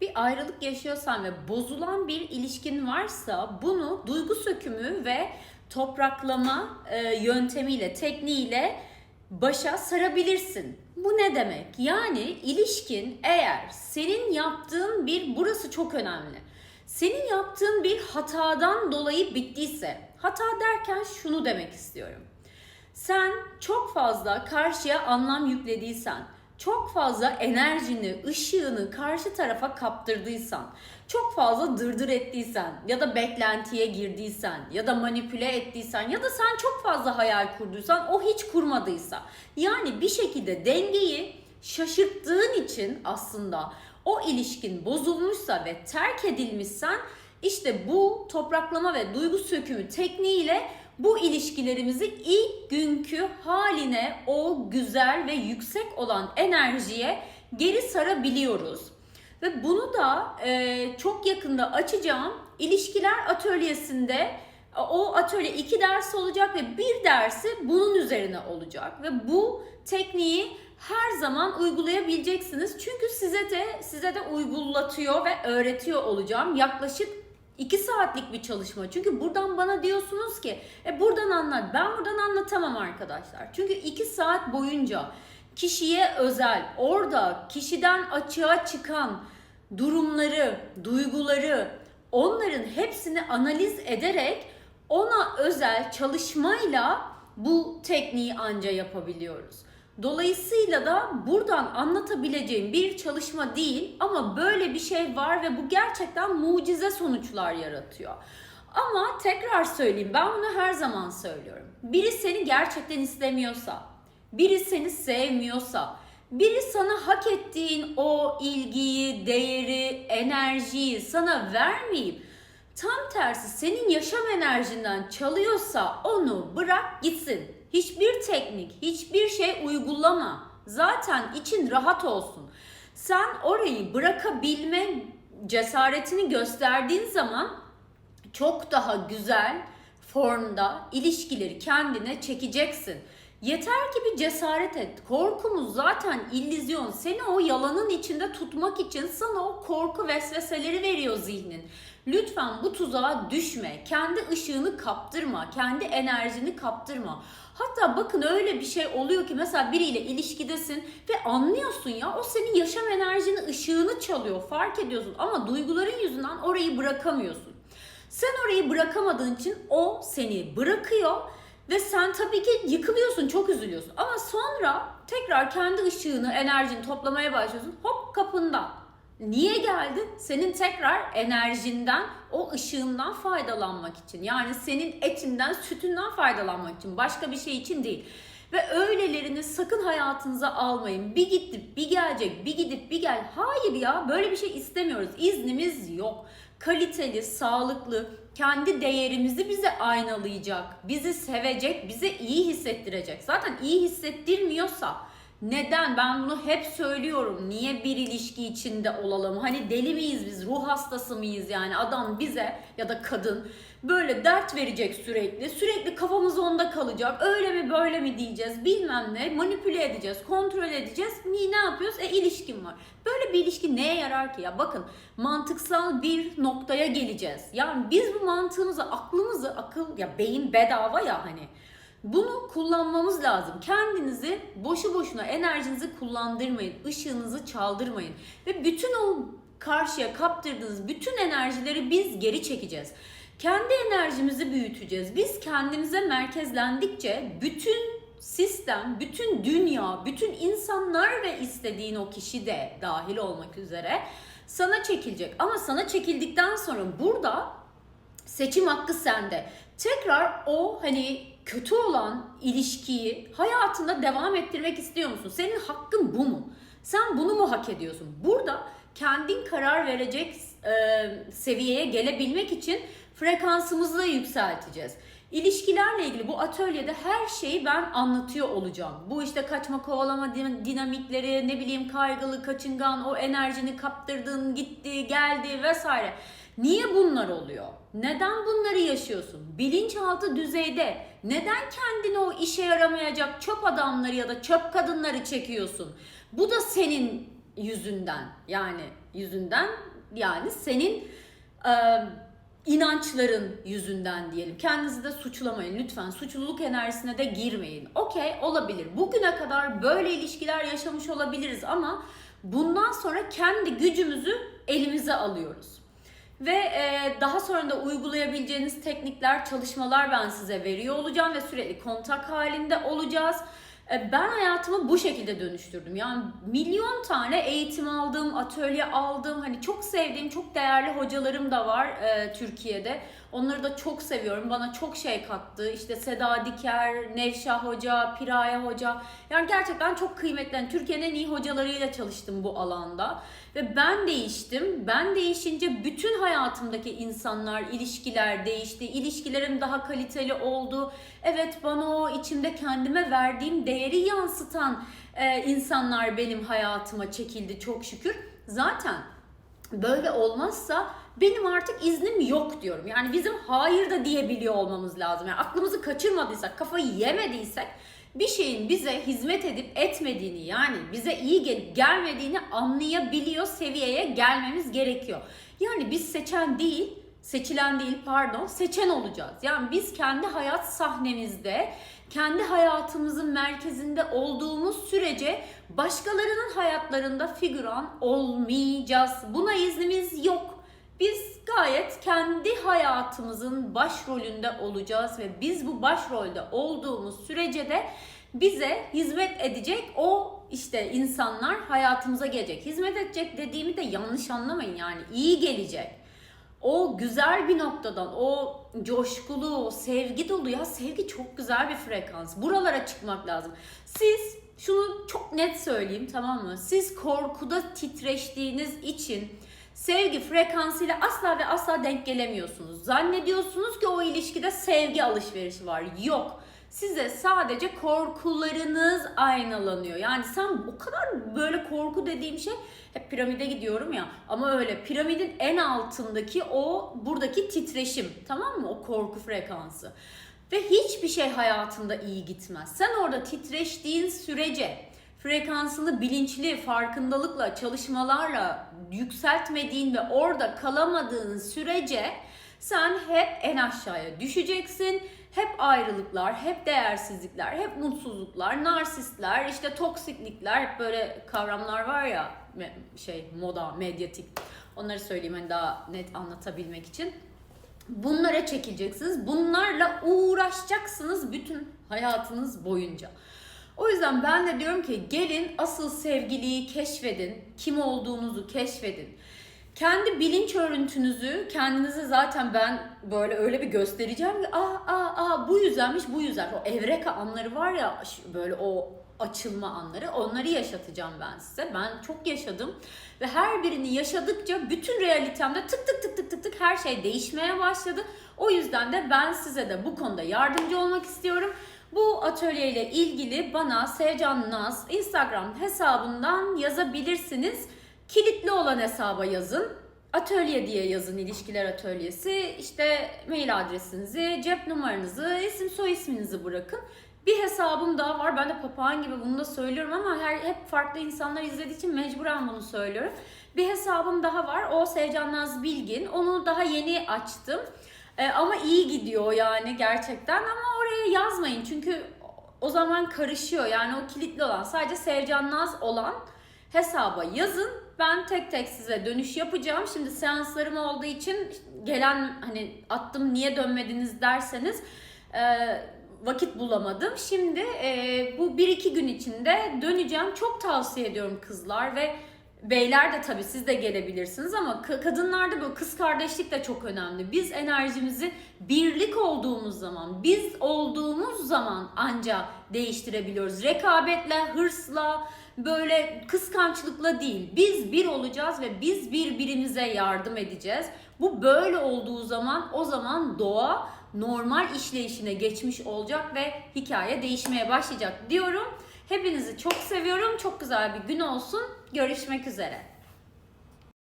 bir ayrılık yaşıyorsan ve bozulan bir ilişkin varsa bunu duygu sökümü ve topraklama e, yöntemiyle, tekniğiyle başa sarabilirsin. Bu ne demek? Yani ilişkin eğer senin yaptığın bir burası çok önemli. Senin yaptığın bir hatadan dolayı bittiyse, hata derken şunu demek istiyorum. Sen çok fazla karşıya anlam yüklediysen, çok fazla enerjini, ışığını karşı tarafa kaptırdıysan, çok fazla dırdır ettiysen ya da beklentiye girdiysen ya da manipüle ettiysen ya da sen çok fazla hayal kurduysan o hiç kurmadıysa yani bir şekilde dengeyi şaşırttığın için aslında o ilişkin bozulmuşsa ve terk edilmişsen işte bu topraklama ve duygu sökümü tekniğiyle bu ilişkilerimizi ilk günkü haline o güzel ve yüksek olan enerjiye geri sarabiliyoruz. Ve bunu da e, çok yakında açacağım ilişkiler atölyesinde o atölye iki ders olacak ve bir dersi bunun üzerine olacak ve bu tekniği her zaman uygulayabileceksiniz. Çünkü size de size de uygulatıyor ve öğretiyor olacağım. Yaklaşık 2 saatlik bir çalışma. Çünkü buradan bana diyorsunuz ki e buradan anlat. Ben buradan anlatamam arkadaşlar. Çünkü 2 saat boyunca kişiye özel, orada kişiden açığa çıkan durumları, duyguları, onların hepsini analiz ederek ona özel çalışmayla bu tekniği anca yapabiliyoruz. Dolayısıyla da buradan anlatabileceğim bir çalışma değil ama böyle bir şey var ve bu gerçekten mucize sonuçlar yaratıyor. Ama tekrar söyleyeyim ben bunu her zaman söylüyorum. Biri seni gerçekten istemiyorsa, biri seni sevmiyorsa, biri sana hak ettiğin o ilgiyi, değeri, enerjiyi sana vermeyip tam tersi senin yaşam enerjinden çalıyorsa onu bırak gitsin. Hiçbir teknik, hiçbir şey uygulama. Zaten için rahat olsun. Sen orayı bırakabilme cesaretini gösterdiğin zaman çok daha güzel formda ilişkileri kendine çekeceksin. Yeter ki bir cesaret et. Korkumuz zaten illüzyon. Seni o yalanın içinde tutmak için sana o korku vesveseleri veriyor zihnin. Lütfen bu tuzağa düşme. Kendi ışığını kaptırma. Kendi enerjini kaptırma. Hatta bakın öyle bir şey oluyor ki mesela biriyle ilişkidesin ve anlıyorsun ya o senin yaşam enerjini, ışığını çalıyor. Fark ediyorsun ama duyguların yüzünden orayı bırakamıyorsun. Sen orayı bırakamadığın için o seni bırakıyor ve sen tabii ki yıkılıyorsun, çok üzülüyorsun. Ama sonra tekrar kendi ışığını, enerjini toplamaya başlıyorsun. Hop kapında. Niye geldin? Senin tekrar enerjinden, o ışığından faydalanmak için. Yani senin etinden, sütünden faydalanmak için. Başka bir şey için değil. Ve öylelerini sakın hayatınıza almayın. Bir gidip bir gelecek, bir gidip bir gel. Hayır ya böyle bir şey istemiyoruz. İznimiz yok. Kaliteli, sağlıklı, kendi değerimizi bize aynalayacak, bizi sevecek, bize iyi hissettirecek. Zaten iyi hissettirmiyorsa neden? Ben bunu hep söylüyorum. Niye bir ilişki içinde olalım? Hani deli miyiz biz? Ruh hastası mıyız yani? Adam bize ya da kadın böyle dert verecek sürekli. Sürekli kafamız onda kalacak. Öyle mi böyle mi diyeceğiz bilmem ne. Manipüle edeceğiz, kontrol edeceğiz. Niye ne yapıyoruz? E ilişkin var. Böyle bir ilişki neye yarar ki ya? Bakın mantıksal bir noktaya geleceğiz. Yani biz bu mantığımızı, aklımızı, akıl ya beyin bedava ya hani. Bunu kullanmamız lazım. Kendinizi boşu boşuna enerjinizi kullandırmayın. ışığınızı çaldırmayın. Ve bütün o karşıya kaptırdığınız bütün enerjileri biz geri çekeceğiz. Kendi enerjimizi büyüteceğiz. Biz kendimize merkezlendikçe bütün sistem, bütün dünya, bütün insanlar ve istediğin o kişi de dahil olmak üzere sana çekilecek. Ama sana çekildikten sonra burada seçim hakkı sende. Tekrar o hani kötü olan ilişkiyi hayatında devam ettirmek istiyor musun? Senin hakkın bu mu? Sen bunu mu hak ediyorsun? Burada kendin karar verecek e, seviyeye gelebilmek için frekansımızı da yükselteceğiz. İlişkilerle ilgili bu atölyede her şeyi ben anlatıyor olacağım. Bu işte kaçma kovalama din- dinamikleri, ne bileyim kaygılı, kaçıngan, o enerjini kaptırdın, gitti, geldi vesaire. Niye bunlar oluyor? Neden bunları yaşıyorsun? Bilinçaltı düzeyde neden kendini o işe yaramayacak çöp adamları ya da çöp kadınları çekiyorsun? Bu da senin yüzünden yani yüzünden yani senin e, inançların yüzünden diyelim. Kendinizi de suçlamayın lütfen. Suçluluk enerjisine de girmeyin. Okey olabilir. Bugüne kadar böyle ilişkiler yaşamış olabiliriz ama bundan sonra kendi gücümüzü elimize alıyoruz. Ve e, daha sonra da uygulayabileceğiniz teknikler, çalışmalar ben size veriyor olacağım ve sürekli kontak halinde olacağız. E, Ben hayatımı bu şekilde dönüştürdüm. Yani milyon tane eğitim aldım, atölye aldım. Hani çok sevdiğim, çok değerli hocalarım da var e, Türkiye'de. Onları da çok seviyorum. Bana çok şey kattı. İşte Seda Diker, Nevşah Hoca, Piraye Hoca. Yani gerçekten çok kıymetli. Yani Türkiye'nin en iyi hocalarıyla çalıştım bu alanda. Ve ben değiştim. Ben değişince bütün hayatımdaki insanlar, ilişkiler değişti. İlişkilerim daha kaliteli oldu. Evet bana o içimde kendime verdiğim değeri yansıtan e, insanlar benim hayatıma çekildi çok şükür. Zaten böyle olmazsa benim artık iznim yok diyorum. Yani bizim hayır da diyebiliyor olmamız lazım. Yani aklımızı kaçırmadıysak, kafayı yemediysek bir şeyin bize hizmet edip etmediğini yani bize iyi gelip gelmediğini anlayabiliyor seviyeye gelmemiz gerekiyor. Yani biz seçen değil, seçilen değil pardon, seçen olacağız. Yani biz kendi hayat sahnemizde, kendi hayatımızın merkezinde olduğumuz sürece başkalarının hayatlarında figüran olmayacağız. Buna iznimiz yok. Biz gayet kendi hayatımızın başrolünde olacağız ve biz bu başrolde olduğumuz sürece de bize hizmet edecek o işte insanlar hayatımıza gelecek. Hizmet edecek dediğimi de yanlış anlamayın yani iyi gelecek. O güzel bir noktadan, o coşkulu, o sevgi dolu ya sevgi çok güzel bir frekans. Buralara çıkmak lazım. Siz şunu çok net söyleyeyim tamam mı? Siz korkuda titreştiğiniz için sevgi frekansıyla asla ve asla denk gelemiyorsunuz. Zannediyorsunuz ki o ilişkide sevgi alışverişi var. Yok. Size sadece korkularınız aynalanıyor. Yani sen o kadar böyle korku dediğim şey hep piramide gidiyorum ya ama öyle piramidin en altındaki o buradaki titreşim tamam mı o korku frekansı. Ve hiçbir şey hayatında iyi gitmez. Sen orada titreştiğin sürece frekansını bilinçli, farkındalıkla, çalışmalarla yükseltmediğin ve orada kalamadığın sürece sen hep en aşağıya düşeceksin. Hep ayrılıklar, hep değersizlikler, hep mutsuzluklar, narsistler, işte toksiklikler, hep böyle kavramlar var ya şey moda, medyatik. Onları söyleyeyim hani daha net anlatabilmek için. Bunlara çekileceksiniz. Bunlarla uğraşacaksınız bütün hayatınız boyunca. O yüzden ben de diyorum ki gelin asıl sevgiliyi keşfedin. Kim olduğunuzu keşfedin. Kendi bilinç örüntünüzü kendinize zaten ben böyle öyle bir göstereceğim ki aa aa aa bu yüzdenmiş bu yüzden. O evreka anları var ya böyle o açılma anları onları yaşatacağım ben size. Ben çok yaşadım ve her birini yaşadıkça bütün realitemde tık tık tık tık tık tık her şey değişmeye başladı. O yüzden de ben size de bu konuda yardımcı olmak istiyorum. Bu atölyeyle ilgili bana Sevcan Naz Instagram hesabından yazabilirsiniz. Kilitli olan hesaba yazın. Atölye diye yazın ilişkiler atölyesi. İşte mail adresinizi, cep numaranızı, isim soy isminizi bırakın. Bir hesabım daha var. Ben de papağan gibi bunu da söylüyorum ama her hep farklı insanlar izlediği için mecburen bunu söylüyorum. Bir hesabım daha var. O Sevcan Naz Bilgin. Onu daha yeni açtım. Ee, ama iyi gidiyor yani gerçekten ama oraya yazmayın çünkü o zaman karışıyor. Yani o kilitli olan sadece Sevcan Naz olan hesaba yazın. Ben tek tek size dönüş yapacağım. Şimdi seanslarım olduğu için gelen hani attım niye dönmediniz derseniz e, vakit bulamadım. Şimdi e, bu 1-2 gün içinde döneceğim. Çok tavsiye ediyorum kızlar ve beyler de tabii siz de gelebilirsiniz ama ka- kadınlarda böyle kız kardeşlik de çok önemli. Biz enerjimizi birlik olduğumuz zaman, biz olduğumuz zaman anca değiştirebiliyoruz. Rekabetle, hırsla, böyle kıskançlıkla değil. Biz bir olacağız ve biz birbirimize yardım edeceğiz. Bu böyle olduğu zaman o zaman doğa normal işleyişine geçmiş olacak ve hikaye değişmeye başlayacak diyorum. Hepinizi çok seviyorum. Çok güzel bir gün olsun. Görüşmek üzere.